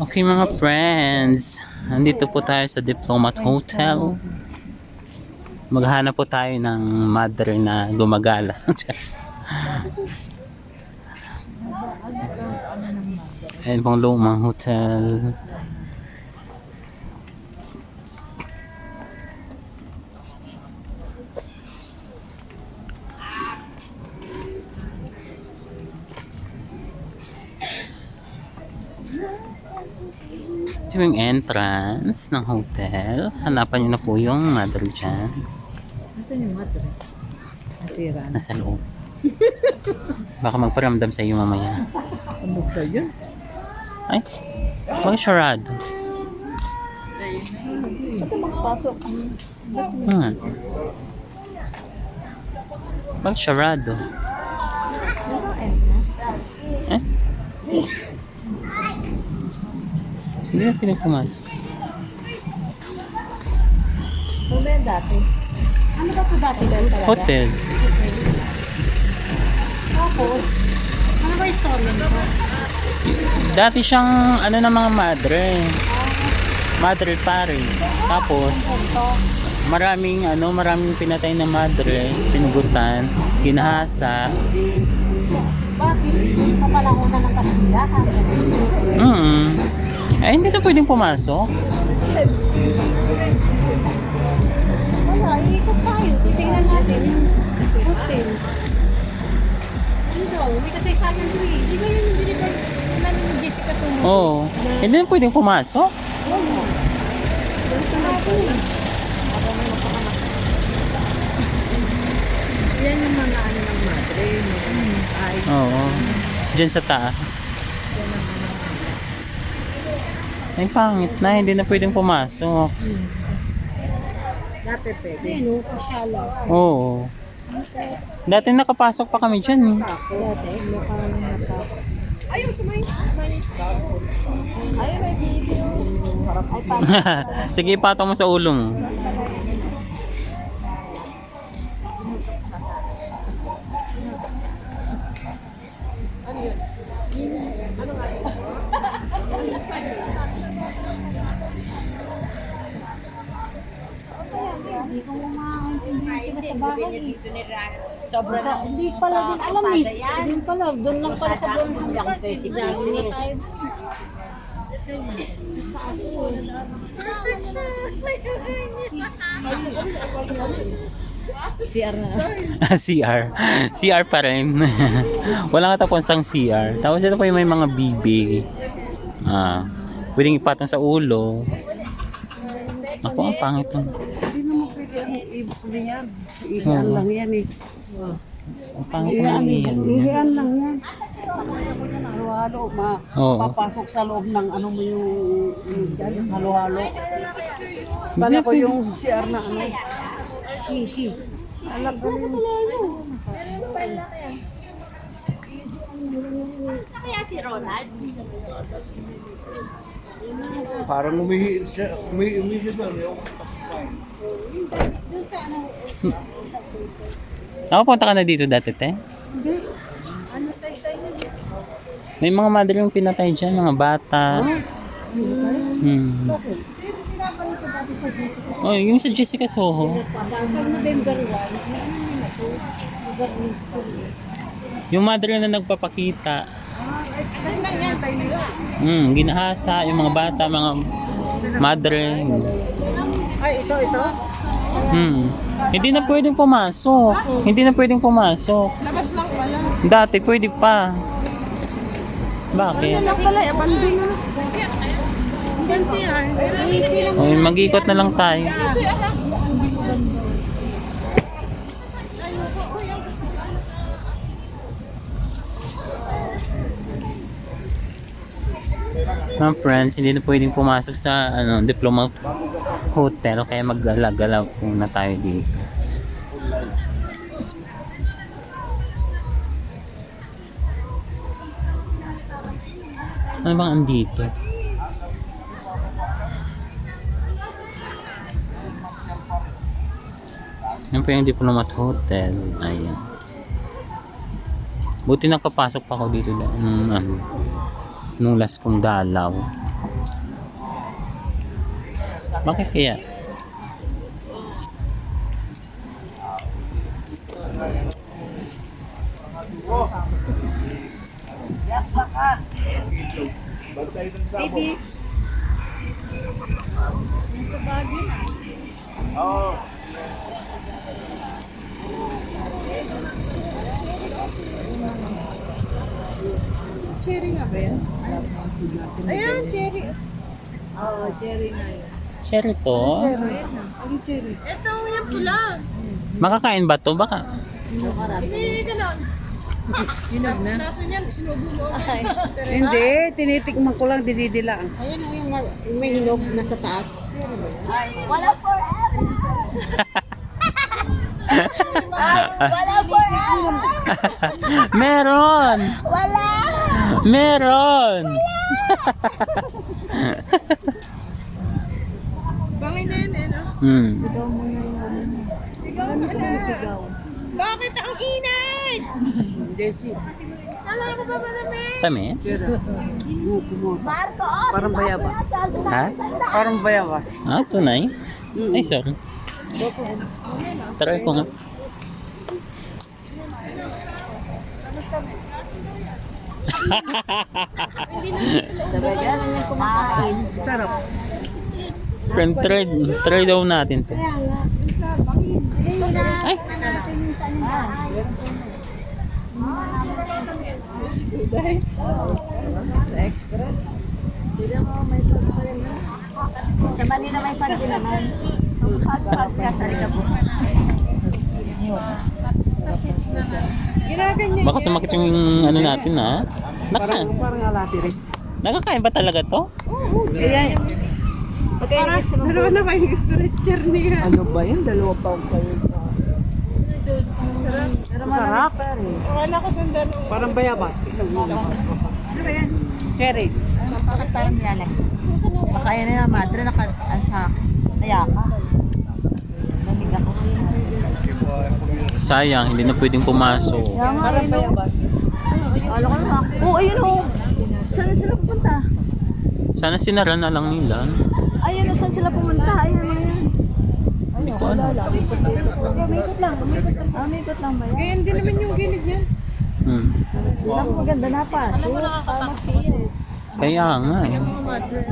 Okay mga friends, nandito po tayo sa Diplomat Hotel. Maghanap po tayo ng mother na gumagala. Ayan pong lumang hotel. Ito yung entrance ng hotel. Hanapan nyo na po yung mother dyan. Nasaan yung mother? Nasira na. Nasa loob. Baka magparamdam sa iyo mamaya. Ano ba yun? Ay, wag sarado. Ito makapasok. Hmm. Wag sarado. Eh? Hindi na pinagpumasok. Ano ba yan dati? Ano ba ito dati dahil talaga? Hotel. Tapos, ano ba yung story nito? Dati siyang ano ng mga madre. Madre pare. Tapos, maraming ano, maraming pinatay na madre, pinugutan, ginahasa. Bakit? Kapalakunan ng Kastila. Mm. Eh, hindi na pwedeng pumasok. Wala, iikot tayo. Titingnan natin yung hotel. Ano daw? May kasaysayan ko eh. Di ba yun, di ba yun namin ni Jessica Sumo? Oo. Hindi na pwedeng pumasok. Oo. Ganito na ito eh. Yan yung mga ano ng madre. Oo. Diyan sa taas. Ay, pangit na. Hindi na pwedeng pumasok. dati pwede. Ano, pasyala. Oo. Dati nakapasok pa kami dyan. eh. Dati, mukhang natapos. Ayaw, sumay. Ayaw, may busy. Harap ay pa. Sige, ipatong mo sa ulo mo. Makaintindihan sila sa bahay. Sobrang hindi pala din alam eh. Hindi pala, doon lang pala sa buong tayo dun. CR na. CR. CR pa rin. Walang katapos ang CR. Tapos ito pa yung may mga BB. Ah, pwedeng ipatong sa ulo. Ako, ang pangit nun. Hindi naman pwede ang i- yan. Ihian lang yan eh. Ang pangit ng iyan. Ihian lang yan. Halo-halo, ma Oo. papasok sa loob ng ano mo yung, yung halo-halo. Kala ko yung CR na ano. Hihi. Alam ko yung Parang umihi siya, umihi, umihi siya doon. Yung Nakapunta ka na dito dati, te? Hindi. Ano sa isa yun? May mga mother yung pinatay dyan, mga bata. Hmm. Bakit? Oh, yung sa Jessica Soho. Pag November 1, ano na to? Yung mother na nagpapakita. Hmm, ginahasa, yung mga bata, mga madre. Ay, ito, ito. Hmm. Hindi na pwedeng pumasok. Hindi na pwedeng pumasok. Labas lang pala. Dati pwede pa. Bakit? Lang pala, abandon na. Mag-ikot na lang tayo. Mga friends, hindi na pwedeng pumasok sa ano, diploma hotel kaya mag-gala-gala muna tayo dito. Ano bang andito? Yan po yung Diplomat Hotel. Ayan. Buti nakapasok pa ako dito na, nung, ano, nung last kong dalaw. Bakit kaya? Baby. Nasa bagyo na. Oo. Cherry nga ba yan? Ayan, cherry. Oo, cherry na yun. Cherry to? Ano cherry? Ito, yung pula. Makakain ba to? Baka. Hindi, ganon. Hinog na? Nasa niyan, sinubo mo. Hindi, tinitikman ko lang, dinidilaan. Ayan, oh, yung, ma- yung may hinog nasa taas. Wala po. Wala po. Meron! Wala. Meron! Bangin na yun, eh, no? hmm. Sigaw mo na. Sigaw. Bakit ang init? Hindi, si... Alam ko ba malamig? Tamis? Marco, oh, Parang bayabas. na. Ha? Parang bayabas. Ah, tunay? Ay, sorry. Try ko nga. Sarap. Friend, try, try daw natin to. Ay! Extra. Sa Manila may party naman. Podcast, halika po. Baka sumakit yung ano natin ha. Naka, Parang, parang alatiris. nakakain ba talaga to? Ayan. Parang dalawa na kayo stretcher niya. Ano ba yun? Dalawa pa kayo. Sarap. Sarap. Wala ko sandalo. Parang bayabas. Isang ulam. Ano ba yan? Cherry. Bakit parang nilalak? Baka yan na yung madre nakaan sa akin. Kaya ka. Lamig ako. Sayang, hindi na pwedeng pumasok. Kaya nga, Parang ayun o. bayabas. Kala ko na. Oo, ayun o. Saan sila pupunta? Sana sinara na lang nila. Ayun o, saan sila pumunta? Ayun o yan. Hindi ko alam. Umikot lang, umikot lang. Ah, umikot lang ba yan? Ganyan din naman yung gilid niya. Hmm. Ang maganda na pa. Alam mo nakakatakot. Kaya nga. eh. Mga mother.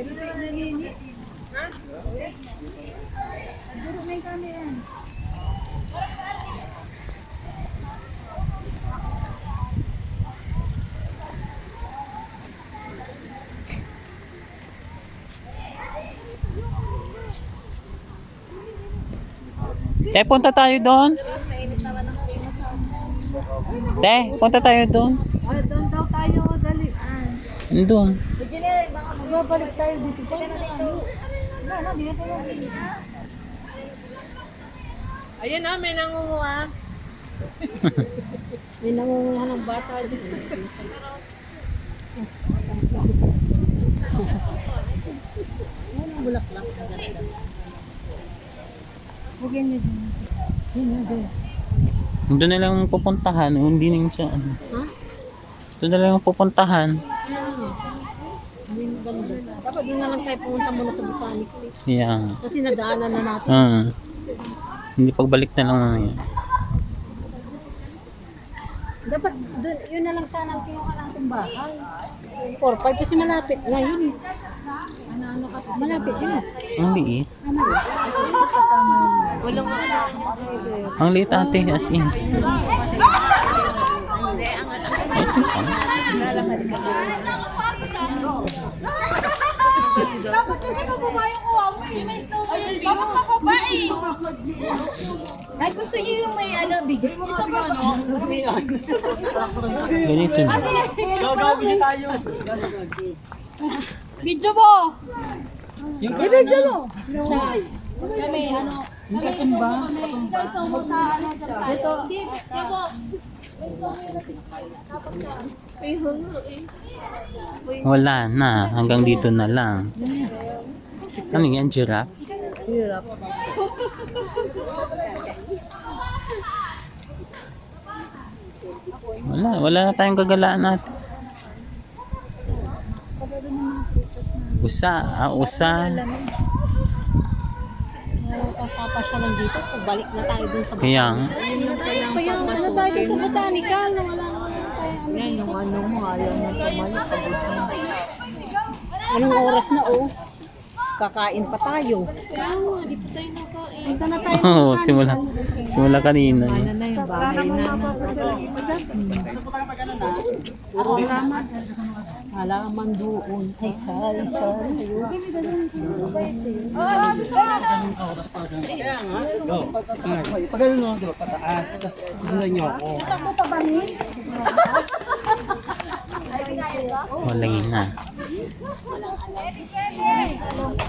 Te, punta tayo doon. Te, punta tayo doon. Doon daw tayo, dali. Doon. Magbabalik tayo dito. Pa, Ayun na, may nangunguha. may nangunguha ng bata dito. Ano ang bulaklak? Huwag yan yun. Yun na doon. Doon na lang pupuntahan. Hindi na yung sa ano. Ha? Doon na lang pupuntahan. Doon na lang tayo pumunta muna sa botanic. Yan. Kasi nadaanan na natin. Ah. Hindi pagbalik na lang mamaya. Dapat doon, yun na lang sana ang kinuha natin bahay. 4-5 kasi malapit na yun. eh. Ano, ano kasi malapit yun. eh. Ang liit. Ano yun? Kasama. Walang Ang liit ate as in. Ito pa. Dapat kasi mababa yung kuha mo Bakit ako ba eh? Ay, gusto niyo yung may ano, bigyan. Isa ba no? Ganito na. Kasi, Video mo! Yung video mo! Siya. Kami, ano, kami ito mo kami. Ikaw ito mo sa ano, sa Ito. Hindi, ito. Wala na. Hanggang dito na lang. Ano yan? Giraffe? Wala. Wala na tayong gagalaan natin. Usa. Ah, usa. Papasya lang dito, balik na tayo dun sa Kaya nga. Kaya tayo dun sa botanical na wala naman tayo. Yan yung ano mo, ayaw na sa maya. Anong oras na oh? Kakain pa tayo. Punta na tayo. Oo, simula. Simula kanina. Ano na yung bahay na. Puro naman. Halaman doon. Ay, sorry, sorry. Pag ano no, di ba, pataas. Tapos susundan niyo ako. Wala na.